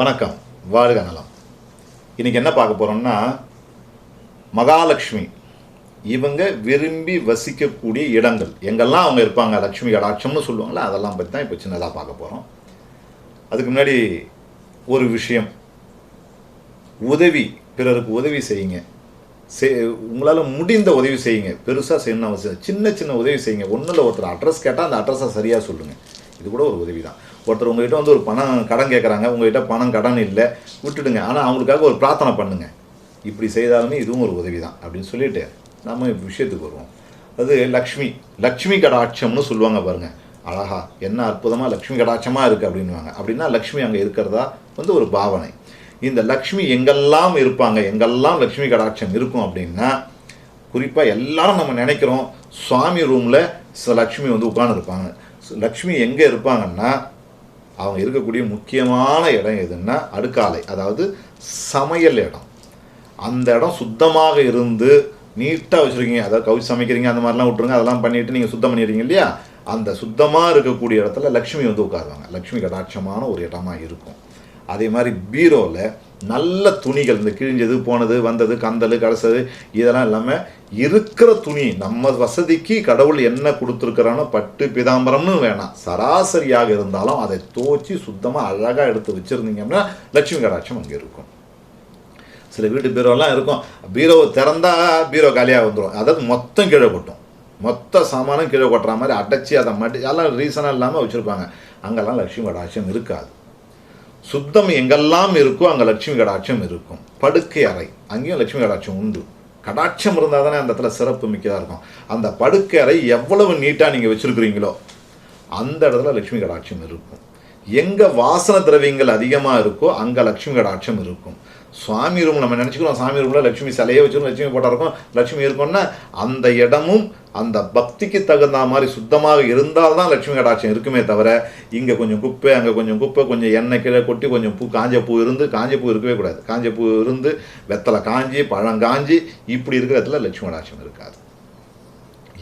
வணக்கம். வாழ்க நலம். இன்றைக்கி என்ன பார்க்க போகிறோம்னா மகாலட்சுமி. இவங்க விரும்பி வசிக்கக்கூடிய இடங்கள். எங்கெல்லாம் அவங்க இருப்பாங்க லக்ஷ்மி கடாட்சம்னு சொல்லுவாங்கல்ல அதெல்லாம் பற்றி தான் இப்போ சின்னதாக பார்க்க போகிறோம் அதுக்கு முன்னாடி ஒரு விஷயம். உதவி. பிறருக்கு உதவி செய்யுங்க. செய் உங்களால் முடிந்த உதவி செய்யுங்க. பெருசாக செய்யணும் அவசியம் சின்ன சின்ன உதவி செய்யுங்க. ஒன்றில் ஒருத்தர் அட்ரஸ் கேட்டால் அந்த அட்ரஸை சரியாக சொல்லுங்கள் இது கூட ஒரு உதவி தான் ஒருத்தர் உங்ககிட்ட வந்து ஒரு பணம் கடன் கேட்குறாங்க உங்ககிட்ட பணம் கடன் இல்லை விட்டுடுங்க. ஆனால் அவங்களுக்காக ஒரு பிரார்த்தனை பண்ணுங்க. இப்படி செய்தாலுமே இதுவும் ஒரு உதவி தான் அப்படின்னு சொல்லிட்டு நம்ம விஷயத்துக்கு வருவோம். அது லக்ஷ்மி லக்ஷ்மி கடாட்சம்னு சொல்லுவாங்க பாருங்கள் அழகா என்ன அற்புதமாக லக்ஷ்மி கடாட்சமாக இருக்குது அப்படின்னுவாங்க. அப்படின்னா லக்ஷ்மி அங்கே இருக்கிறதா வந்து ஒரு பாவனை. இந்த லக்ஷ்மி எங்கெல்லாம் இருப்பாங்க எங்கெல்லாம் லக்ஷ்மி கடாட்சம் இருக்கும் அப்படின்னா குறிப்பாக எல்லாரும் நம்ம நினைக்கிறோம் சுவாமி ரூமில் லக்ஷ்மி வந்து உட்காந்துருப்பாங்க லக்ஷ்மி எங்கே இருப்பாங்கன்னா அவங்க இருக்கக்கூடிய முக்கியமான இடம் எதுன்னா அடுக்காலை அதாவது சமையல் இடம். அந்த இடம் சுத்தமாக இருந்து நீட்டாக வச்சுருக்கீங்க. அதாவது கவுச்சி சமைக்கிறீங்க அந்த மாதிரிலாம் விட்ருங்க அதெல்லாம் பண்ணிவிட்டு நீங்கள் சுத்தம் பண்ணிடுறீங்க இல்லையா? அந்த சுத்தமாக இருக்கக்கூடிய இடத்துல லக்ஷ்மி வந்து உட்காருவாங்க. லக்ஷ்மி கடாட்சமான ஒரு இடமா இருக்கும். அதே மாதிரி பீரோவில் நல்ல துணிகள் இந்த கிழிஞ்சது போனது வந்தது கந்தல் கடைசது இதெல்லாம் இல்லாமல் இருக்கிற துணி நம்ம வசதிக்கு கடவுள் என்ன கொடுத்துருக்குறானோ பட்டு பிதாம்பரம்னு வேணாம். சராசரியாக இருந்தாலும் அதை தோச்சி சுத்தமாக அழகாக எடுத்து வச்சுருந்தீங்கன்னா லட்சுமி கடாட்சம் அங்கே இருக்கும். சில வீட்டு பீரோலாம் இருக்கும். பீரோவை திறந்தா பீரோ காலியாக வந்துடும். அதாவது மொத்தம் கீழே கொட்டும். மொத்த சாமானும் கீழே கொட்டுற மாதிரி அடைச்சி அதை மட்டி எல்லாம் ரீசனாக இல்லாமல் வச்சுருப்பாங்க. அங்கெல்லாம் லட்சுமி கடாட்சம் இருக்காது. சுத்தம் எங்கெல்லாம் இருக்கோ அங்கே லட்சுமி கடாட்சம் இருக்கும். படுக்கை அறை. அங்கேயும் லட்சுமி கடாட்சம் உண்டு. கடாட்சம் இருந்தால் தானே அந்த இடத்துல சிறப்பு மிக்கதாக இருக்கும். அந்த படுக்கை அறை எவ்வளவு நீட்டாக நீங்கள் வச்சுருக்கிறீங்களோ அந்த இடத்துல லட்சுமி கடாட்சம் இருக்கும். எங்கே வாசன திரவியங்கள் அதிகமாக இருக்கோ அங்கே லட்சுமி கடாட்சம் இருக்கும். சுவாமி ரூம் நம்ம நினச்சிக்கிறோம் சாமி ரூமில் லட்சுமி சிலையே வச்சிருக்கோம் லட்சுமி போட்டா இருக்கும். லட்சுமி இருக்கும்னா அந்த இடமும் அந்த பக்திக்கு தகுந்த மாதிரி சுத்தமாக இருந்தால் தான் லட்சுமி கடாட்சம் இருக்குமே தவிர இங்கே கொஞ்சம் குப்பை அங்கே கொஞ்சம் குப்பை கொஞ்சம் எண்ணெய் கீழே கொட்டி கொஞ்சம் பூ காஞ்ச பூ இருந்து காஞ்ச பூ இருக்கவே கூடாது. காஞ்ச பூ இருந்து வெத்தலை காஞ்சி பழம் காஞ்சி இப்படி இருக்கிற இடத்துல லட்சுமி கடாட்சம் இருக்காது.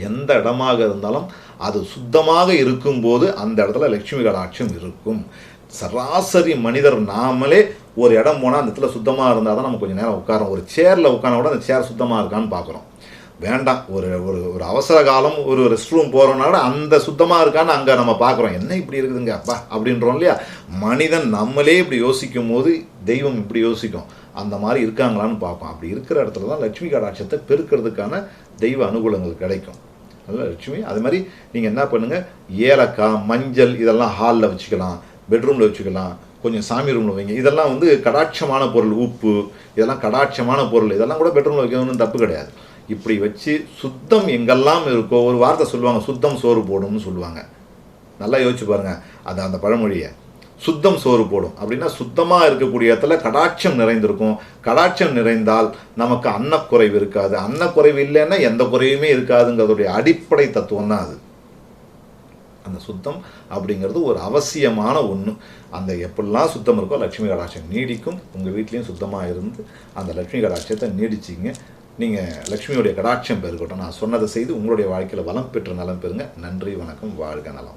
எந்த இடமாக இருந்தாலும் அது சுத்தமாக இருக்கும்போது அந்த இடத்துல லட்சுமி கடாட்சம் இருக்கும். சராசரி மனிதர் நாமளே ஒரு இடம் போனால் அந்த இடத்துல சுத்தமாக இருந்தால் தான் நம்ம கொஞ்சம் நேரம் உட்காரோம் ஒரு சேரில் உட்கார கூட அந்த சேர் சுத்தமாக இருக்கான்னு பார்க்குறோம். வேண்டாம். ஒரு ஒரு ஒரு அவசர காலம் ஒரு ரெஸ்ட் ரூம் போகிறோம்னா கூட அந்த சுத்தமாக இருக்கான்னு அங்கே நம்ம பார்க்குறோம். என்ன இப்படி இருக்குதுங்க? அப்பா அப்படின்றோம் இல்லையா? மனிதன் நம்மளே இப்படி யோசிக்கும் போது தெய்வம் இப்படி யோசிக்கும். அந்த மாதிரி இருக்காங்களான்னு பார்ப்போம். அப்படி இருக்கிற இடத்துல தான் லட்சுமி கடாட்சத்தை பெருக்கிறதுக்கான தெய்வ அனுகூலங்கள் கிடைக்கும். நல்ல லட்சுமி அது மாதிரி நீங்கள் என்ன பண்ணுங்கள் ஏலக்காய் மஞ்சள் இதெல்லாம் ஹாலில் வச்சுக்கலாம். பெட்ரூமில் வச்சுக்கலாம் கொஞ்சம் சாமி ரூமில் வைங்க. இதெல்லாம் வந்து கடாட்சமான பொருள் உப்பு இதெல்லாம் கடாட்சமான பொருள். இதெல்லாம் கூட பெட்ரூமில் வைக்கணும்னு தப்பு கிடையாது. இப்படி வச்சு சுத்தம் எங்கெல்லாம் இருக்கோ ஒரு வார்த்தை சொல்லுவாங்க சுத்தம் சோறு போடும்னு சொல்லுவாங்க. நல்லா யோசிச்சு பாருங்க. அது அந்த பழமொழியை. சுத்தம் சோறு போடும். அப்படின்னா சுத்தமாக இருக்கக்கூடிய இடத்துல கடாட்சம் நிறைந்திருக்கும். கடாட்சம் நிறைந்தால் நமக்கு அன்னக்குறைவு இருக்காது. அன்னக்குறைவு இல்லைன்னா எந்த குறையுமே இருக்காதுங்கிறதுடைய அடிப்படை தத்துவம் தான் அது. அந்த சுத்தம் அப்படிங்கிறது ஒரு அவசியமான ஒன்று அந்த எப்படிலாம் சுத்தம் இருக்கோ லட்சுமி கடாட்சம் நீடிக்கும். உங்கள் வீட்லேயும் சுத்தமாக இருந்து அந்த லட்சுமி கடாட்சத்தை நீடிச்சிங்க. நீங்கள் லக்ஷ்மியுடைய கடாட்சம் பெருகட்டும் நான் சொன்னதை செய்து உங்களுடைய வாழ்க்கையில் வளம் பெற்று நலம் பெறுங்க. நன்றி வணக்கம் வாழ்க நலம்.